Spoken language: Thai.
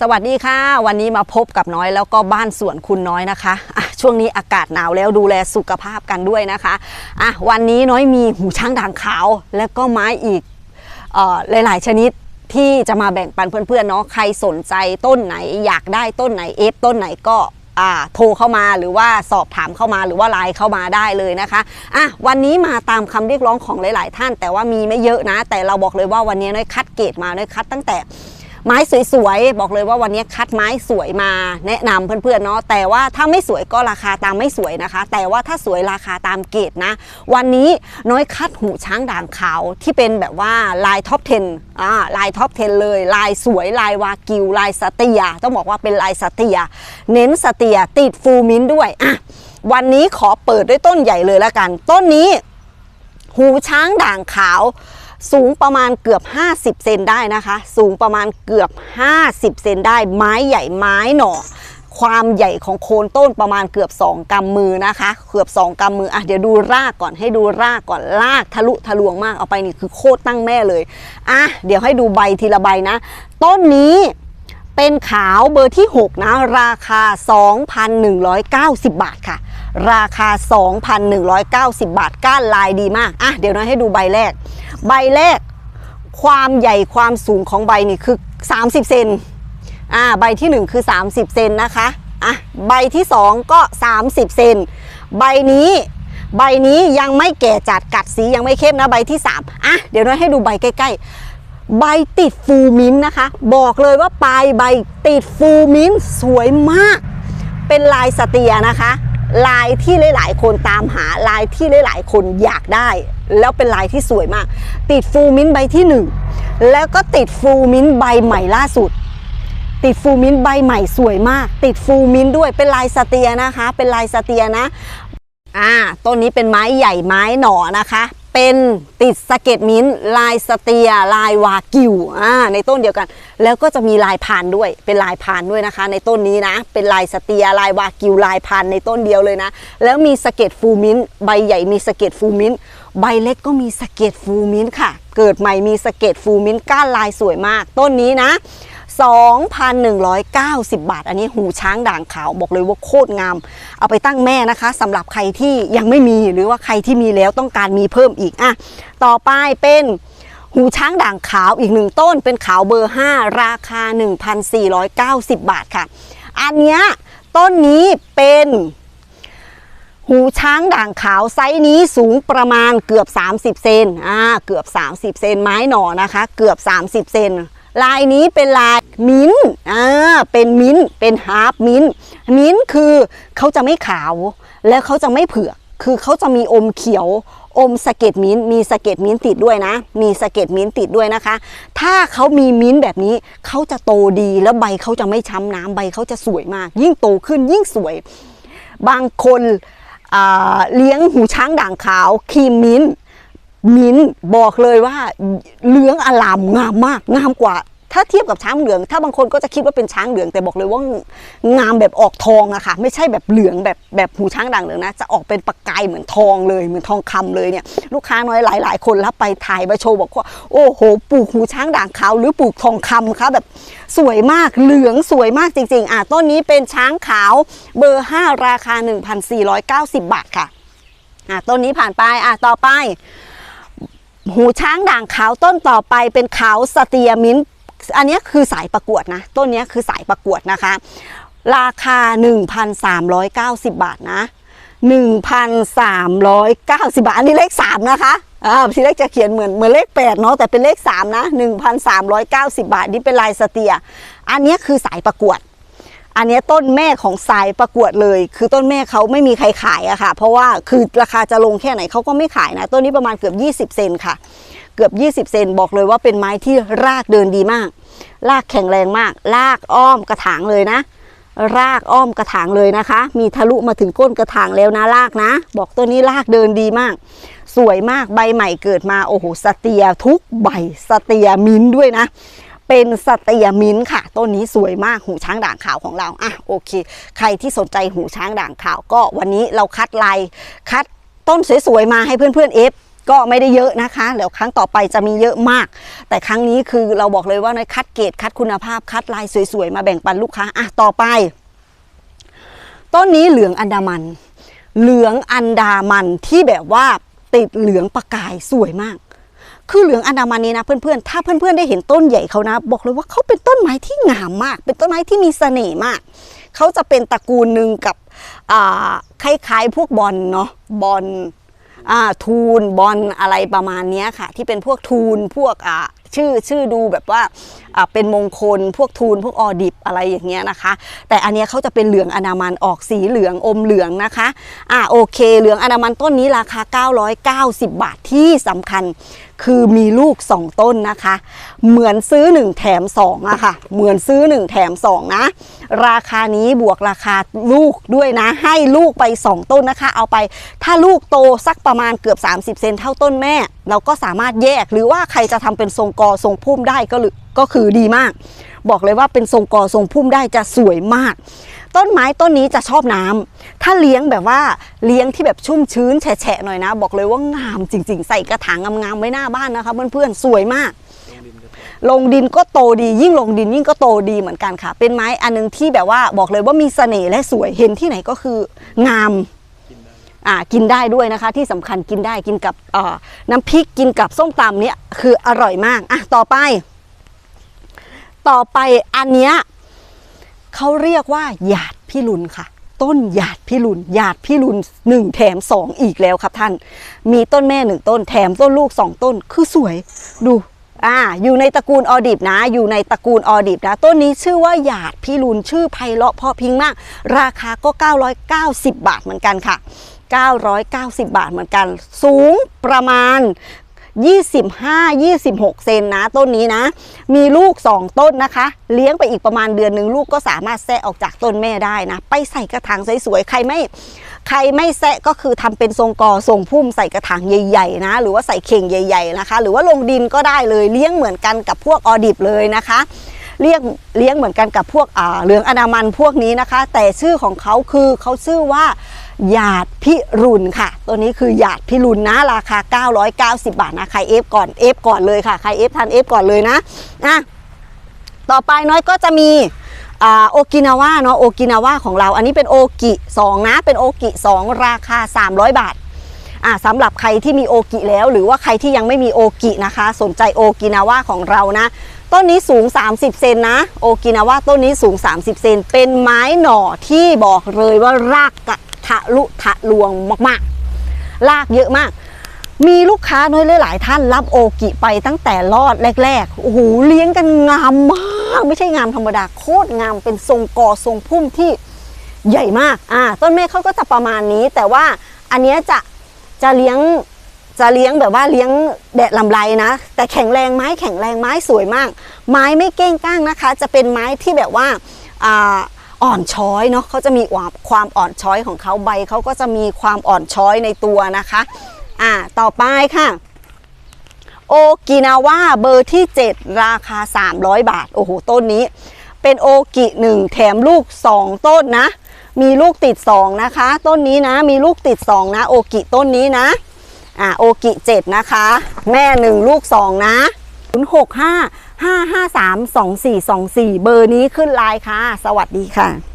สวัสดีค่ะ วันนี้มาพบกับน้อยแล้วก็บ้านสวนคุณน้อยนะคะะช่วงนี้อากาศหนาวแล้วดูแลสุขภาพกันด้วยนะคะอะวันนี้น้อยมีหูช้างด่างขาว และก็ไม้อีกออหลาย ๆ ชนิดที่จะมาแบ่งปันเพื่อน ๆ เนาะใครสนใจต้นไหนอยากได้ต้นไหนเอฟต้นไหนก็โทรเข้ามาหรือว่าสอบถามเข้ามาหรือว่าไลน์เข้ามาได้เลยนะคะอะวันนี้มาตามคำเรียกร้องของหลาย ๆ ท่าน แต่ว่ามีไม่เยอะนะ แต่เราบอกเลยว่าวันนี้น้อยคัดเกรดมาน้อยคัดตั้งแต่ ไม้สวยๆ บอกเลยว่าวันนี้คัดไม้สวยมาแนะนำเพื่อนๆเนาะแต่ว่าถ้าไม่สวยก็ราคาตามไม่สวยนะคะ แต่ว่าถ้าสวยราคาตามเกรดนะ วันนี้น้อยคัดหูช้างด่างขาวที่เป็นแบบว่าลายท็อป 10อ่าลายท็อป 10 เลย ลายสวยลายวากิวลายสเตีย ต้องบอกว่าเป็นลายสเตีย เน้นสเตียติดฟูมินด้วยอะวันนี้ขอเปิดด้วยต้นใหญ่เลยละกัน ต้นนี้ หูช้างด่างขาว สูงประมาณเกือบ 50 เซนได้นะคะ สูงประมาณเกือบ 50 เซนได้ ไม้ใหญ่ไม้หน่อ ความใหญ่ของโคนต้นประมาณเกือบ 2กำมือนะคะ เกือบ 2กำมืออะเดี๋ยวดูรากก่อนให้ดูรากก่อนรากทะลุทะลวงมากเอาไปนี่คือโคตรตั้งแม่เลยอะเดี๋ยวให้ดูใบทีละใบนะ ต้นนี้เป็นขาวเบอร์ที่ 6 นะ ราคา 2,190 บาทค่ะ ราคา 2,190 บาท ก้านลายดีมาก อะ เดี๋ยวนะให้ดูใบแรก ใบแรก ความใหญ่ความสูงของใบนี่คือ 30 เซนอ่าใบที่ 1 คือ 30 เซนนะคะอะใบที่ 2 ก็ 30 เซนใบนี้ใบนี้ยังไม่แก่จัดกัดสียังไม่เข้มนะใบที่ 3อะเดี๋ยวเราให้ดูใบใกล้ ๆ ใบติดฟูมินนะคะ บอกเลยว่าปลายใบติดฟูมินสวยมาก เป็นลายสเตียนะคะ ลายที่หลาย ๆ คนตามหาลายที่หลาย ๆ คนอยากได้ แล้วเป็นลายที่สวยมาก ติดฟูมินท์ใบที่หนึ่งแล้วก็ติดฟูมินท์ใบใหม่ล่าสุด ติดฟูมินท์ใบใหม่สวยมาก ติดฟูมินท์ด้วยเป็นลายสเตียนะคะ เป็นลายสเตียนะอ่าต้นนี้เป็นไม้ใหญ่ไม้หน่อนะคะ เป็นติดสะเก็ตมิ้นท์ลายสเตีย ลายวากิวอ่าในต้นเดียวกัน แล้วก็จะมีลายพานด้วย เป็นลายพานด้วยนะคะ ในต้นนี้นะ เป็นลายสเตีย ลายวากิวลายพานในต้นเดียวเลยนะ แล้วมีสะเก็ตฟูมิ้นท์ใบใหญ่มีสะเก็ตฟูมิ้นท์ ใบเล็กก็มีสะเก็ตฟูมินค่ะ เกิดใหม่มีสะเก็ตฟูมินก้านลายสวยมาก ต้นนี้นะ 2,190 บาท อันนี้หูช้างด่างขาวบอกเลยว่าโคตรงาม เอาไปตั้งแม่นะคะสำหรับใครที่ยังไม่มีหรือว่าใครที่มีแล้วต้องการมีเพิ่มอีกอะต่อไปเป็นหูช้างด่างขาวอีกหนึ่งต้นเป็นขาวเบอร์ 5 ราคา 1,490 บาทค่ะ อันเนี้ยต้นนี้เป็น หูช้างด่างขาวไซส์นี้สูงประมาณเกือบ 30 เซนอ่าเกือบ 30 เซนไม้หน่อนะคะ เกือบ 30 เซนลายนี้เป็นลายมิ้นอ่าเป็นมิ้นเป็นฮาร์ปมิ้นมิ้นคือเขาจะไม่ขาวแล้วเขาจะไม่เผือกคือเขาจะมีอมเขียวอมสะเก็ดมิ้นมีสะเก็ดมิ้นติดด้วยนะ มีสะเก็ดมิ้นติดด้วยนะคะ ถ้าเขามีมิ้นแบบนี้เขาจะโตดีแล้วใบเขาจะไม่ช้ำน้ำใบเขาจะสวยมาก ยิ่งโตขึ้นยิ่งสวย บางคน เลี้ยงหูช้างด่างขาวครีมมิ้นมิ้นบอกเลยว่าเหลืองอลามงามมากงามกว่า ถ้าเทียบกับช้างเหลือง ถ้าบางคนก็จะคิดว่าเป็นช้างเหลืองแต่บอกเลยว่างามแบบออกทองอะค่ะ ไม่ใช่แบบเหลืองแบบแบบหูช้างด่างเหลืองนะ จะออกเป็นประกายเหมือนทองเลยเหมือนทองคำเลยเนี่ยลูกค้าน้อยหลายๆคนรับไปถ่ายมาโชว์บอกว่าโอ้โหปลูกหูช้างด่างขาวหรือปลูกทองคำคะแบบสวยมากเหลืองสวยมากจริง ๆ อะต้นนี้เป็นช้างขาวเบอร์ 5 ราคา 1,490 บาทค่ะอะต้นนี้ผ่านไปอะต่อไปหูช้างด่างขาวต้นต่อไปเป็นขาวสเตียมิน อันนี้คือสายประกวดนะ ต้นนี้คือสายประกวดนะคะ ราคา 1,390 บาทนะ 1,390 บาท อันนี้เลข 3 นะคะอ่าทีแรกจะเขียนเหมือนเหมือนเลข8เนาะแต่เป็นเลข 3 นะ 1,390 บาท นี่เป็นลายสเตีย อันนี้คือสายประกวด อันนี้ต้นแม่ของสายประกวดเลย คือต้นแม่เขาไม่มีใครขายอะค่ะ เพราะว่าคือราคาจะลงแค่ไหนเขาก็ไม่ขายนะ ต้นนี้ประมาณเกือบ 20 เซนค่ะ เกือบ 20 เซนบอกเลยว่าเป็นไม้ที่รากเดินดีมาก รากแข็งแรงมาก รากอ้อมกระถางเลยนะ รากอ้อมกระถางเลยนะคะ มีทะลุมาถึงก้นกระถางแล้วนะรากนะ บอกต้นนี้รากเดินดีมาก สวยมากใบใหม่เกิดมาโอ้โหสเตียทุกใบสเตียมิ้นด้วยนะ เป็นสเตียมินท์ค่ะ ต้นนี้สวยมากหูช้างด่างขาวของเราอะโอเค ใครที่สนใจหูช้างด่างขาวก็วันนี้เราคัดลายคัดต้นสวยๆมาให้เพื่อนๆเอฟก็ไม่ได้เยอะนะคะเดี๋ยวครั้งต่อไปจะมีเยอะมาก แต่ครั้งนี้คือเราบอกเลยว่าน้อยคัดเกรดคัดคุณภาพคัดลายสวยๆ มาแบ่งปันลูกค้าอะต่อไป ต้นนี้เหลืองอันดามัน เหลืองอันดามันที่แบบว่าติดเหลืองประกายสวยมาก คือเหลืองอันดามันนี้นะเพื่อนๆ ถ้าเพื่อนๆได้เห็นต้นใหญ่เขานะ บอกเลยว่าเขาเป็นต้นไม้ที่งามมาก เป็นต้นไม้ที่มีเสน่ห์มาก เขาจะเป็นตระกูลหนึ่งกับคล้ายๆพวกบอลเนาะบอลทูนบอลอะไรประมาณนี้ค่ะ ที่เป็นพวกทูนพวก ชื่อชื่อดูแบบว่าเป็นมงคลพวกทูนพวกออดิบอะไรอย่างเงี้ยนะคะ แต่อันเนี้ยเขาจะเป็นเหลืองอนามันออกสีเหลืองอมเหลืองนะคะอ่าโอเค เหลืองอนามันต้นนี้ราคา 990 บาทที่สำคัญคือมีลูก 2 ต้นนะคะ เหมือนซื้อ 1 แถม2อะค่ะ เหมือนซื้อ 1 แถม 2 นะ ราคานี้บวกราคาลูกด้วยนะ ให้ลูกไป 2 ต้นนะคะ เอาไปถ้าลูกโตสักประมาณเกือบ 30 เซนเท่าต้นแม่ เราก็สามารถแยกหรือว่าใครจะทำเป็นทรงกอทรงพุ่มได้ก็หรือก็คือดีมาก บอกเลยว่าเป็นทรงกอทรงพุ่มได้จะสวยมาก ต้นไม้ต้นนี้จะชอบน้ำถ้าเลี้ยงแบบว่าเลี้ยงที่แบบชุ่มชื้นแฉะๆหน่อยนะ บอกเลยว่างามจริง ๆ ใส่กระถางงามๆไว้หน้าบ้านนะคะเพื่อนๆสวยมากลงดินก็โตดียิ่งลงดินยิ่งก็โตดีเหมือนกันค่ะ เป็นไม้อันนึงที่แบบว่าบอกเลยว่ามีเสน่ห์และสวยเห็นที่ไหนก็คืองามอ่า กินได้ด้วยนะคะ ที่สำคัญกินได้กินกับน้ำพริกกินกับส้มตำเนี่ยคืออร่อยมากอะต่อไป ต่อไปอันเนี้ยเขาเรียกว่าหยาดพี่ลุนค่ะ ต้นหยาดพี่ลุนหยาดพี่ลุนหนึ่งแถมสองอีกแล้วครับท่าน มีต้นแม่หนึ่งต้นแถมต้นลูกสองต้นคือสวยดูอ่าอยู่ในตระกูลออดิบนะ อยู่ในตระกูลออดิบนะ ต้นนี้ชื่อว่าหยาดพี่ลุนชื่อไพเราะเพราะพิงมาก ราคาก็ 990 บาทเหมือนกันค่ะ 990 บาทเหมือนกัน สูงประมาณ 25-26 เซนนะต้นนี้นะ มีลูก 2 ต้นนะคะ เลี้ยงไปอีกประมาณเดือนหนึ่งลูกก็สามารถแซะออกจากต้นแม่ได้นะ ไปใส่กระถางสวยๆ ใครไม่ใครไม่แซะก็คือทำเป็นทรงกอทรงพุ่มใส่กระถางใหญ่ๆนะ หรือว่าใส่เข่งใหญ่ ๆนะคะ หรือว่าลงดินก็ได้เลยเลี้ยงเหมือนกันกับพวกออดิบเลยนะคะเรียกเลี้ยงเหมือนกันกับพวกเหลืองอนามันพวกนี้นะคะ แต่ชื่อของเขาคือเขาชื่อว่า หยาดพิรุณค่ะ ตัวนี้คือหยาดพิรุณนะ ราคา 990 บาทนะ ใครเอฟก่อนเอฟก่อนเลยค่ะ ใครเอฟทันเอฟก่อนเลยนะอะต่อไปน้อยก็จะมีโอกินาว่าเนาะโอกินาว่าของเรา อันนี้เป็นโอกิ2นะ เป็นโอกิ2ราคา 300 บาทอ่าสำหรับใครที่มีโอกิแล้ว หรือว่าใครที่ยังไม่มีโอกินะคะ สนใจโอกินาว่าของเรานะ ต้นนี้สูง 30 เซนนะ โอกินาว่าต้นนี้สูง 30 เซน เป็นไม้หน่อที่บอกเลยว่ารากกะทะลุทะลวงมากๆ รากเยอะมาก มีลูกค้าน้อยหลายท่านรับโอกิไปตั้งแต่รอดแรกๆ โอ้โหเลี้ยงกันงามมาก ไม่ใช่งามธรรมดา โคตรงามเป็นทรงกอทรงพุ่มที่ใหญ่มาก อ่า ต้นเมฆเขาก็จะประมาณนี้ แต่ว่าอันนี้จะจะเลี้ยง จะเลี้ยงแบบว่าเลี้ยงแดดลำไรนะ แต่แข็งแรงไม้แข็งแรงไม้สวยมาก ไม้ไม่เก้งก้างนะคะ จะเป็นไม้ที่แบบว่าอ่อนช้อยเนาะเขาจะมีความความอ่อนช้อยของเขาใบเขาก็จะมีความอ่อนช้อยในตัวนะคะอ่าต่อไปค่ะโอกินาว่าเบอร์ที่ 7 ราคา 300 บาท โอ้โห ต้นนี้ เป็นโอกิ1แถมลูก 2 ต้นนะ มีลูกติด 2 นะคะ ต้นนี้นะ มีลูกติด 2 นะ โอกิต้นนี้นะ อ่าโอกิ7นะคะ แม่1ลูก2นะ065 553 2424เบอร์นี้ขึ้นไลน์ค่ะ สวัสดีค่ะ